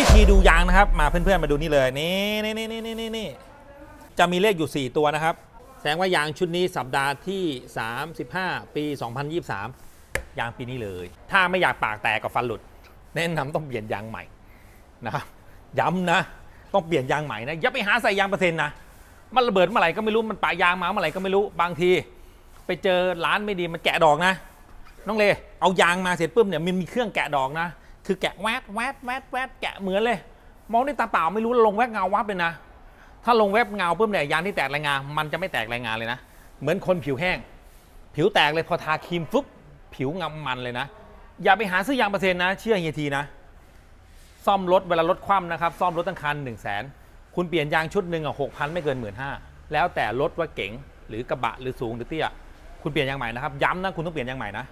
วิธีดูยางนะครับ มาเพื่อนๆมาดูนี่เลยนี่นี่นี่นี่นี่นี่จะมีเลขอยู่ 4 ตัวนะครับ แสดงว่ายางชุดนี้สัปดาห์ที่ 35 ปี 2023 ยางปีนี้เลย ถ้าไม่อยากปากแตกกับฟันหลุด แนะนำต้องเปลี่ยนยางใหม่นะครับย้ำนะ ต้องเปลี่ยนยางใหม่นะอย่าไปหาใส่ยางเปอร์เซ็นต์นะมันระเบิดเมื่อไหร่ก็ไม่รู้มันปะยางมาเมื่อไหร่ก็ไม่รู้บางที ไปเจอร้านไม่ดีมันแกะดอกนะ น้องเลเอายางมาเสร็จปุ๊บเนี่ยมันมีเครื่องแกะดอกนะ คือแกะแวดแวดแวดแวดแกะเหมือนเลย มองด้วยตาเปล่าไม่รู้ลงแวบเงาวับเลยนะ ถ้าลงแวบเงาปุ๊บเนี่ยยางที่แตกรายงานมันจะไม่แตกรายงานเลยนะ เหมือนคนผิวแห้ง ผิวแตกเลยพอทาครีมฟึบผิวงำมันเลยนะ อย่าไปหาซื้อยางเปอร์เซ็นต์นะ เชื่อเฮียทีนะ ซ่อมรถเวลารถคว่ำนะครับ ซ่อมรถตั้งคัน1 0 0 0 0แสนคุณเปลี่ยนยางชุดหนึ่งอะหกพันไม่เกินหมื่นห้าแล้วแต่รถว่าเก๋งหรือกระบะหรือสูงหรือเตี้ย คุณเปลี่ยนยางใหม่นะครับ ย้ำนะคุณต้องเปลี่ยนยางใหม่นะ